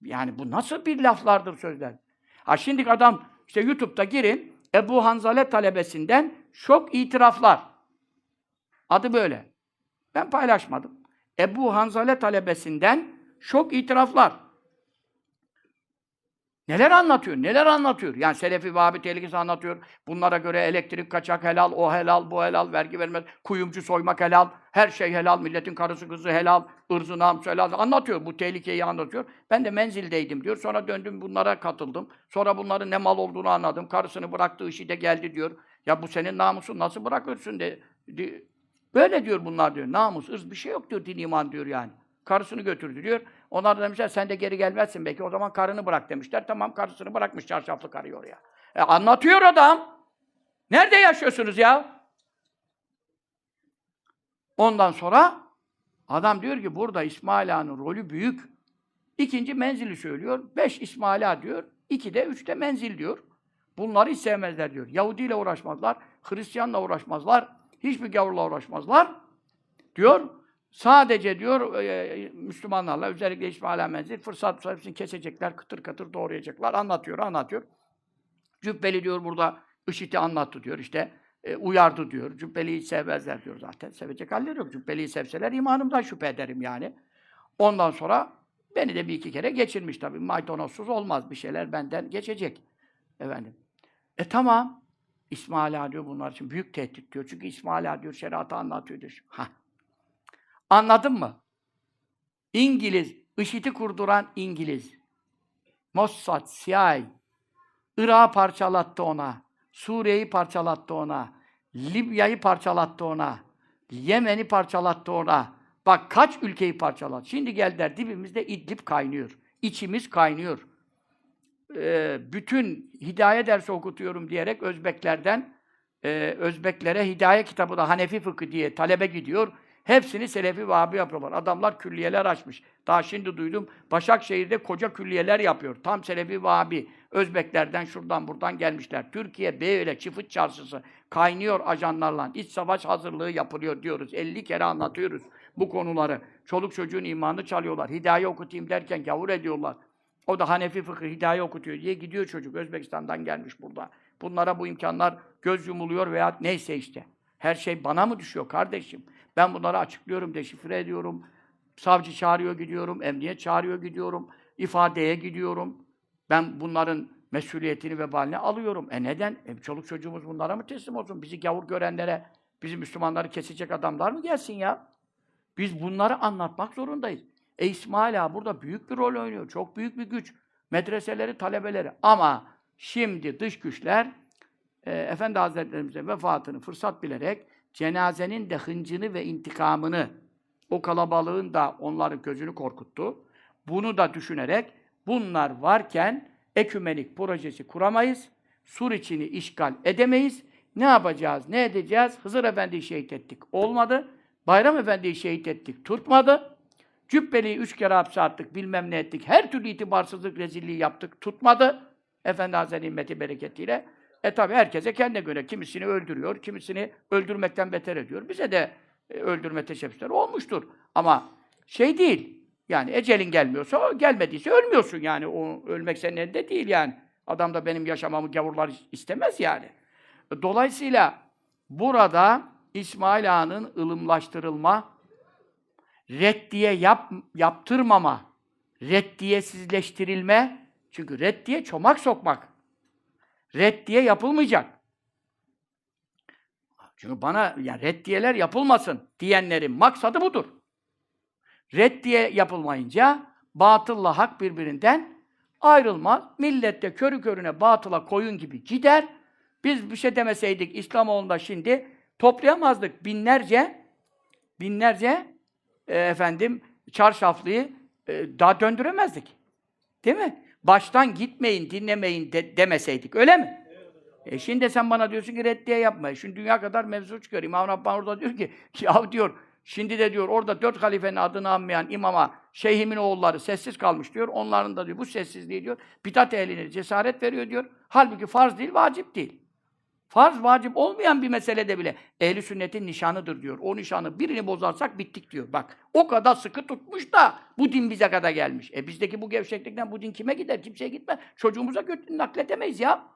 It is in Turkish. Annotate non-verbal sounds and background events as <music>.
Yani bu nasıl bir laflardır sözler? Ha şimdi adam işte YouTube'da girin Ebu Hanzale talebesinden şok itiraflar. Adı böyle. Ben paylaşmadım. Ebu Hanzale talebesinden şok itiraflar. Neler anlatıyor, neler anlatıyor. Yani Selefi Vahabi tehlikesi anlatıyor. Bunlara göre elektrik kaçak helal, o helal, bu helal, vergi vermez, kuyumcu soymak helal, her şey helal, milletin karısı kızı helal, ırzı namusu helal. Anlatıyor, bu tehlikeyi anlatıyor. Ben de menzildeydim diyor. Sonra döndüm bunlara katıldım. Sonra bunların ne mal olduğunu anladım. Karısını bıraktığı işi de geldi diyor. Ya bu senin namusun nasıl bırakırsın de, de- Böyle diyor bunlar diyor. Namus, ırz bir şey yok diyor din iman diyor yani. Karısını götürdü diyor. Onlar da demişler sen de geri gelmezsin belki. O zaman karını bırak demişler. Tamam karısını bırakmış çarşaflı karıyı oraya. E, anlatıyor adam. Nerede yaşıyorsunuz ya? Ondan sonra adam diyor ki burada İsmail Ağa'nın rolü büyük. İkinci menzili söylüyor. Beş İsmail Ağa diyor. İki de üç de menzil diyor. Bunları hiç sevmezler diyor. Yahudi ile uğraşmazlar. Hristiyanla uğraşmazlar. Hiçbir gavurla uğraşmazlar. Diyor. Sadece diyor e, Müslümanlarla özellikle İsmail menzil fırsat hepsini kesecekler, kıtır kıtır doğrayacaklar. Anlatıyor, anlatıyor. Cübbeli diyor burada IŞİD'i anlattı diyor işte. e, uyardı diyor. Cübbeli'yi sevmezler diyor zaten. Sevecek halleri yok. Cübbeli'yi sevseler imanımdan şüphe ederim yani. Ondan sonra beni de bir iki kere geçirmiş tabii. Maydanozsuz olmaz. Bir şeyler benden geçecek. Efendim. E tamam. İsmail Ağa diyor bunlar için büyük tehdit diyor. Çünkü İsmail Ağa diyor şeriatı anlatıyor diyor. Hah. Anladın mı? İngiliz, IŞİD'i kurduran İngiliz. Mossad, CIA, Irak'ı parçalattı ona. Suriye'yi parçalattı ona. Libya'yı parçalattı ona. Yemen'i parçalattı ona. Bak kaç ülkeyi parçalattı. Şimdi geldiler dibimizde İdlib kaynıyor. İçimiz kaynıyor. Ee, bütün hidaye dersi okutuyorum diyerek Özbeklerden e, Özbeklere hidaye kitabı da Hanefi fıkı diye talebe gidiyor. Hepsini Selefi Vahabi yapıyorlar. Adamlar külliyeler açmış. Daha şimdi duydum. Başakşehir'de koca külliyeler yapıyor. Tam Selefi Vahabi. Özbeklerden şuradan buradan gelmişler. Türkiye böyle çift çarşısı kaynıyor ajanlarla. İç savaş hazırlığı yapılıyor diyoruz. 50 kere anlatıyoruz bu konuları. Çoluk çocuğun imanını çalıyorlar. Hidaye okutayım derken gavur ediyorlar. O da Hanefi fıkı hidaye okutuyor diye gidiyor çocuk. Özbekistan'dan gelmiş burada. Bunlara bu imkanlar göz yumuluyor veya neyse işte. Her şey bana mı düşüyor kardeşim? Ben bunları açıklıyorum, deşifre ediyorum. Savcı çağırıyor gidiyorum, emniyet çağırıyor gidiyorum, ifadeye gidiyorum. Ben bunların mesuliyetini, vebalini alıyorum. E neden? E çoluk çocuğumuz bunlara mı teslim olsun? Bizi gavur görenlere, bizi Müslümanları kesecek adamlar mı gelsin ya? Biz bunları anlatmak zorundayız. E İsmail Ağa burada büyük bir rol oynuyor. Çok büyük bir güç. Medreseleri, talebeleri. Ama şimdi dış güçler e, Efendi Hazretlerimize vefatını fırsat bilerek cenazenin de hıncını ve intikamını o kalabalığın da onların gözünü korkuttu. Bunu da düşünerek bunlar varken ekümenik projesi kuramayız. Sur içini işgal edemeyiz. Ne yapacağız, ne edeceğiz? Hızır Efendi'yi şehit ettik. Olmadı. Bayram Efendi'yi şehit ettik. Tutmadı. Cübbeli'yi üç kere hapse attık, bilmem ne ettik. Her türlü itibarsızlık, rezilliği yaptık. Tutmadı. Efendi Hazretleri himmeti bereketiyle. E tabi herkese kendine göre kimisini öldürüyor, kimisini öldürmekten beter ediyor. Bize de e, öldürme teşebbüsleri olmuştur. Ama şey değil. Yani ecelin gelmiyorsa, gelmediyse ölmüyorsun yani. O ölmek senin elinde değil yani. Adam da benim yaşamamı gavurlar istemez yani. Dolayısıyla burada İsmail Ağa'nın ılımlaştırılma, reddiye yap, yaptırmama, reddiyesizleştirilme, çünkü reddiye çomak sokmak. Reddiye yapılmayacak. Çünkü bana yani reddiyeler yapılmasın diyenlerin maksadı budur. Reddiye yapılmayınca batılla hak birbirinden ayrılmaz. Millet de körü körüne batıla koyun gibi gider. Biz bir şey demeseydik İslamoğlu'nda şimdi toplayamazdık binlerce binlerce e, efendim çarşaflıyı e, daha döndüremezdik. Değil mi? Baştan gitmeyin, dinlemeyin de, demeseydik. Öyle mi? E şimdi sen bana diyorsun ki reddiye yapma. Şimdi dünya kadar mevzu çıkıyor. İmam Rabbani orada diyor ki, <laughs> ya diyor, şimdi de diyor orada dört halifenin adını anmayan imama, şeyhimin oğulları sessiz kalmış diyor. Onların da diyor bu sessizliği diyor, bidat ehline cesaret veriyor diyor. Halbuki farz değil, vacip değil. Farz vacip olmayan bir meselede bile ehli sünnetin nişanıdır diyor. O nişanı birini bozarsak bittik diyor. Bak o kadar sıkı tutmuş da bu din bize kadar gelmiş. E bizdeki bu gevşeklikten bu din kime gider? Kimseye gitmez. Çocuğumuza nakletemeyiz ya.